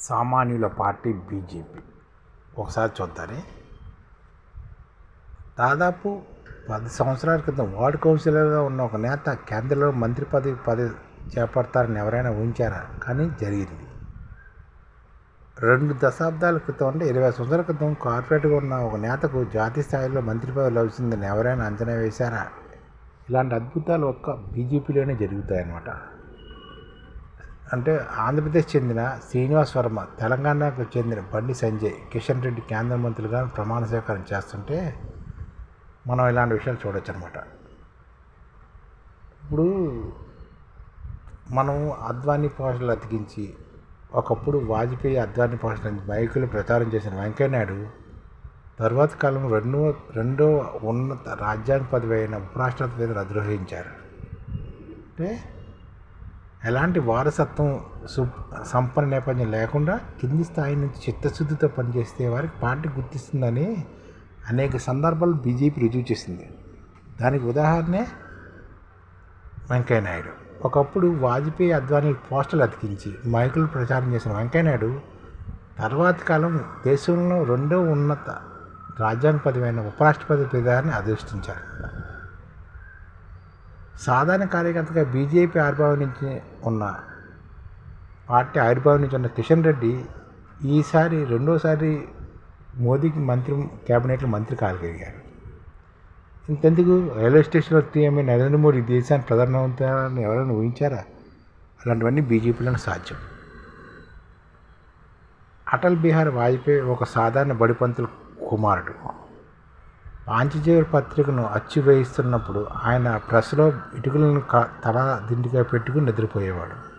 సామాన్యుల party BJP. ఒకసారి చూద్దారే దాదాపు పది సంవత్సరాల క్రితం వార్డ్ కౌన్సిలర్గా ఉన్న ఒక నేత కేంద్రంలో మంత్రి పదవి పదవి చేపడతారని ఎవరైనా ఊహించారా? కానీ జరిగింది. రెండు దశాబ్దాల క్రితం అంటే ఇరవై సంవత్సరాల క్రితం కార్పొరేట్గా ఉన్న ఒక నేతకు జాతీయ స్థాయిలో మంత్రి పదవి లభిస్తుందని ఎవరైనా అంచనా వేశారా? ఇలాంటి అద్భుతాలు ఒక్క బీజేపీలోనే జరుగుతాయన్నమాట. అంటే ఆంధ్రప్రదేశ్ చెందిన శ్రీనివాస్ వర్మ తెలంగాణకు చెందిన బండి సంజయ్ కిషన్ రెడ్డి కేంద్ర మంత్రులుగా ప్రమాణ స్వీకారం చేస్తుంటే మనం ఇలాంటి విషయాలు చూడొచ్చు అనమాట ఇప్పుడు మనం అద్వానీ పోస్టులు అతికించి ఒకప్పుడు వాజ్పేయి అద్వానీ పోషణ బైకులు ప్రచారం చేసిన వెంకయ్యనాయుడు తర్వాత కాలం రెండో రెండో ఉన్నత రాజ్యాంగ పదవి అయిన ఉపరాష్ట్రపతి అధిరోహించారు. అంటే ఎలాంటి వారసత్వం సు సంపన్న నేపథ్యం లేకుండా కింది స్థాయి నుంచి చిత్తశుద్ధితో పనిచేస్తే వారికి పార్టీ గుర్తిస్తుందని అనేక సందర్భాలు బీజేపీ రుజువు చేసింది. దానికి ఉదాహరణే వెంకయ్యనాయుడు. ఒకప్పుడు వాజ్పేయి అద్వానీ పోస్టులు అతికించి మైకులు ప్రచారం చేసిన వెంకయ్యనాయుడు తర్వాత కాలం దేశంలో రెండో ఉన్నత రాజ్యాంగ పదవైన ఉపరాష్ట్రపతి పదవిని అధిష్ఠించారు. సాధారణ కార్యకర్తగా బీజేపీ ఆవిర్భావం నుంచి ఉన్న పార్టీ ఆవిర్భావం నుంచి ఉన్న కిషన్ రెడ్డి ఈసారి రెండోసారి మోదీకి మంత్రి కేబినెట్లో మంత్రి కాగలిగారు. ఇంతెందుకు? రైల్వే స్టేషన్లో తీయమే నరేంద్ర మోడీ దేశాన్ని ప్రధానమంత్రి ఎవరైనా ఊహించారా? అలాంటివన్నీ బీజేపీలోనే సాధ్యం. అటల్ బిహారీ వాజ్పేయి ఒక సాధారణ బడిపంతుల కుమారుడు. ఆంజనేయుడు పత్రికను అచ్చు వేయిస్తున్నప్పుడు ఆయన ప్రెస్లో ఇటుకలను తల దిండిగా పెట్టుకుని నిద్రపోయేవాడు.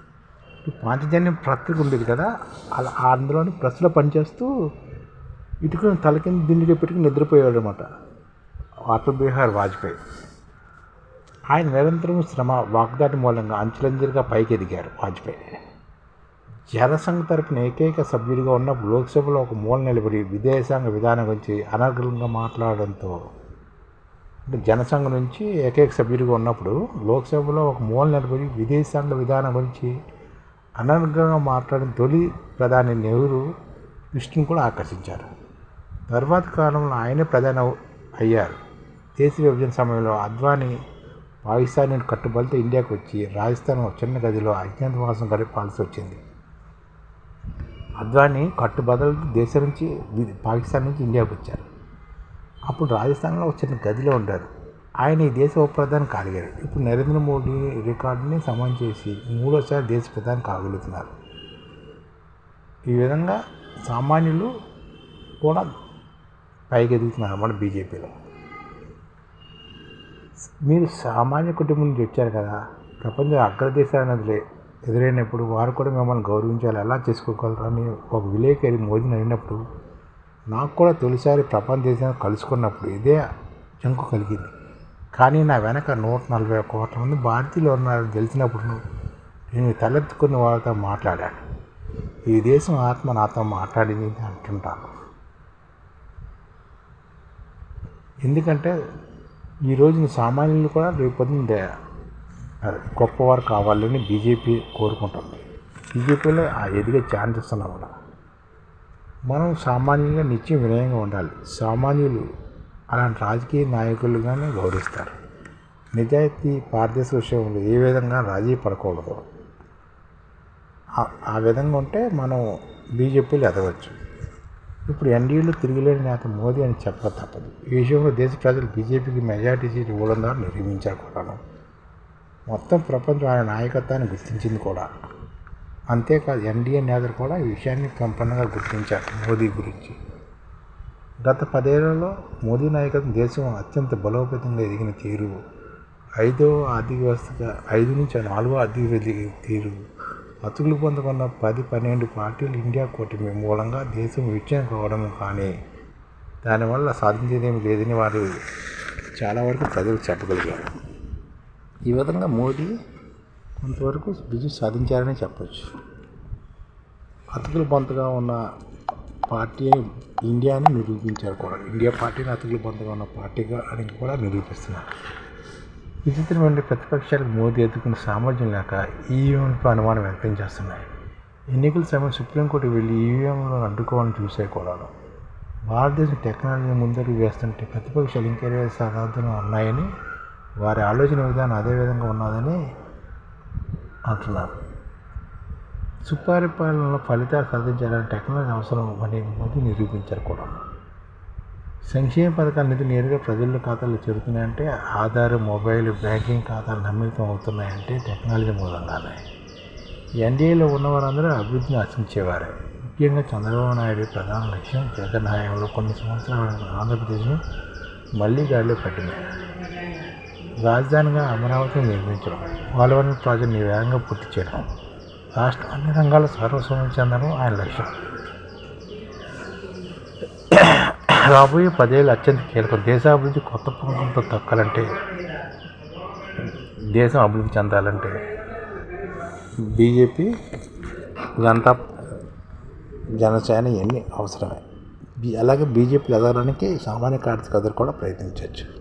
పాంచజన్యం పత్రిక ఉండేది కదా అలా అందులోని ప్రెస్లో పనిచేస్తూ ఇటుకలను తల కింద దిండిగా పెట్టుకుని నిద్రపోయేవాడు అనమాట అటల్ బిహారీ వాజ్పేయి. ఆయన నిరంతరం శ్రమ వాగ్దాటి మూలంగా అంచెలంచెలుగా పైకి ఎదిగారు వాజ్పేయి. జనసంఘ తరపున ఏకైక సభ్యుడిగా ఉన్నప్పుడు లోక్సభలో ఒక మూల నిలబడి విదేశాంగ విధానం గురించి అనర్గంగా మాట్లాడడంతో అంటే జనసంఘ నుంచి ఏకైక సభ్యుడిగా ఉన్నప్పుడు లోక్సభలో ఒక మూల నిలబడి విదేశాంగ విధానం గురించి అనర్గంగా మాట్లాడిన తొలి ప్రధాని నెహ్రూ దృష్టిని కూడా ఆకర్షించారు. తర్వాత కాలంలో ఆయనే ప్రధాని అయ్యారు. దేశ విభజన సమయంలో అద్వానీ పాకిస్తాన్ కట్టుబడితో ఇండియాకు వచ్చి రాజస్థాన్ చిన్న గదిలో అజ్ఞాతవాసం గడపాల్సి వచ్చింది. అద్వానీ కట్టుబదలు దేశం నుంచి పాకిస్తాన్ నుంచి ఇండియాకు వచ్చారు. అప్పుడు రాజస్థాన్లో ఒక చిన్న గదిలో ఉండారు ఆయన ఈ దేశ ఉపప్రధాని కాగలిగారు ఇప్పుడు నరేంద్ర మోడీ రికార్డుని సమం చేసి మూడోసారి దేశ ప్రధాని కాగలుగుతున్నారు. ఈ విధంగా సామాన్యులు కూడా పైకి ఎదుగుతున్నారు మన బీజేపీలో. మీరు సామాన్య కుటుంబం నుంచి వచ్చారు కదా ప్రపంచ అగ్రదేశాన్ని ఎదురైనప్పుడు వారు కూడా మిమ్మల్ని గౌరవించాలి. ఎలా చేసుకోగలరు? అని ఒక విలేకరి మోదీని అయినప్పుడు నాకు కూడా తొలిసారి ప్రపంచ దేశాన్ని కలుసుకున్నప్పుడు ఇదే జంకు కలిగింది. కానీ నా వెనక నూట నలభై కోట్ల మంది భారతీయులు ఉన్నారని తెలిసినప్పుడు నేను తలెత్తుకుని వాళ్ళతో మాట్లాడాను. ఈ దేశం ఆత్మ నాతో మాట్లాడింది అంటుంటాను. ఎందుకంటే ఈరోజు సామాన్యులు కూడా రేపొద్దున గొప్పవారు కావాలని బీజేపీ కోరుకుంటుంది. బీజేపీలో ఆ ఎదిగే ఛాన్సెస్ ఉన్నా మనం సామాన్యంగా నిత్యం వినయంగా ఉండాలి. సామాన్యులు అలాంటి రాజకీయ నాయకులుగానే గౌరవిస్తారు. నిజాయితీ పారదర్శ విషయంలో ఏ విధంగా రాజీ పడకూడదు? ఆ విధంగా ఉంటే మనం బీజేపీలు ఎదగవచ్చు ఇప్పుడు ఎన్డీఏలో తిరిగిలేని నేత మోదీ అని చెప్పక తప్పదు. ఈ విషయంలో దేశ ప్రజలు బీజేపీకి మెజార్టీ సీట్ ఇవ్వడం ద్వారా నిర్మించారు మొత్తం ప్రపంచం ఆయన నాయకత్వాన్ని గుర్తించింది కూడా. అంతేకాదు ఎన్డీఏ నేతలు కూడా ఈ విషయాన్ని సంపన్నంగా గుర్తించారు మోదీ గురించి. గత పదేళ్ళలో మోదీ నాయకత్వం దేశం అత్యంత బలోపేతంగా ఎదిగిన తీరు. ఐదో ఆర్థిక వ్యవస్థగా ఐదు నుంచి నాలుగో ఆర్థిక తీరు. అతుకులు పొందుకున్న పది పన్నెండు పార్టీలు ఇండియా కూటమి మూలంగా దేశం విజయం కావడం కానీ దానివల్ల సాధించేదేమీ లేదని వారు చాలా వరకు ప్రజలు చెప్పగలిగారు. ఈ విధంగా మోదీ కొంతవరకు విజయం సాధించారని చెప్పచ్చు. అతుకులు బొంతగా ఉన్న పార్టీ ఇండియాని నిరూపించారు కూడా. ఇండియా పార్టీని అతుకులు బొంతగా ఉన్న పార్టీగా అని కూడా నిరూపిస్తున్నారు. విచిత్రమైన ప్రతిపక్షాలకు మోదీ ఎదుర్కొన్న సామర్థ్యం లేక ఈవీఎంపై అనుమానం వ్యక్తం చేస్తున్నాయి. ఎన్నికల సమయం సుప్రీంకోర్టు వెళ్ళి ఈవీఎంలను అడ్డుకోవాలని చూసే కూడా భారతదేశం టెక్నాలజీ ముందడుగు వేస్తుంటే ప్రతిపక్షాలు ఇంకేరే సాధారణలు ఉన్నాయని వారి ఆలోచన విధానం అదే విధంగా ఉన్నదని అంటున్నారు. సుపరిపాలనలో ఫలితాలు సాధించాలని టెక్నాలజీ అవసరం అని మోదీ నిరూపించారు కూడా. సంక్షేమ పథకాల నిధులు నేరుగా ప్రజల ఖాతాల్లో చేరుతున్నాయంటే ఆధార్ మొబైల్ బ్యాంకింగ్ ఖాతాలు నమ్మితం అవుతున్నాయంటే టెక్నాలజీ మూలంగానే. ఎన్డీఏలో ఉన్నవారందరూ అభివృద్ధిని ఆశించేవారే. ముఖ్యంగా చంద్రబాబు నాయుడు ప్రధాన లక్ష్యం జగన్ హయాంలో కొన్ని సంవత్సరాల ఆంధ్రప్రదేశ్ను మళ్ళీ గాడిలో పెట్టింది రాజధానిగా అమరావతిని నిర్మించడం పోలవరం ప్రాజెక్టుని వేగంగా పూర్తి చేయడం రాష్ట్రం అన్ని రంగాల సర్వస్వం చెందడం ఆయన లక్ష్యం. రాబోయే పదేళ్ళు అత్యంత కీలకం. దేశాభివృద్ధి కొత్త పుంకంతో తక్కాలంటే దేశం అభివృద్ధి చెందాలంటే బీజేపీ జనతా జనసేన ఇవన్నీ అవసరమే. అలాగే బీజేపీ ఎదగడానికి సామాన్య కార్యకర్తలు కూడా ప్రయత్నించవచ్చు.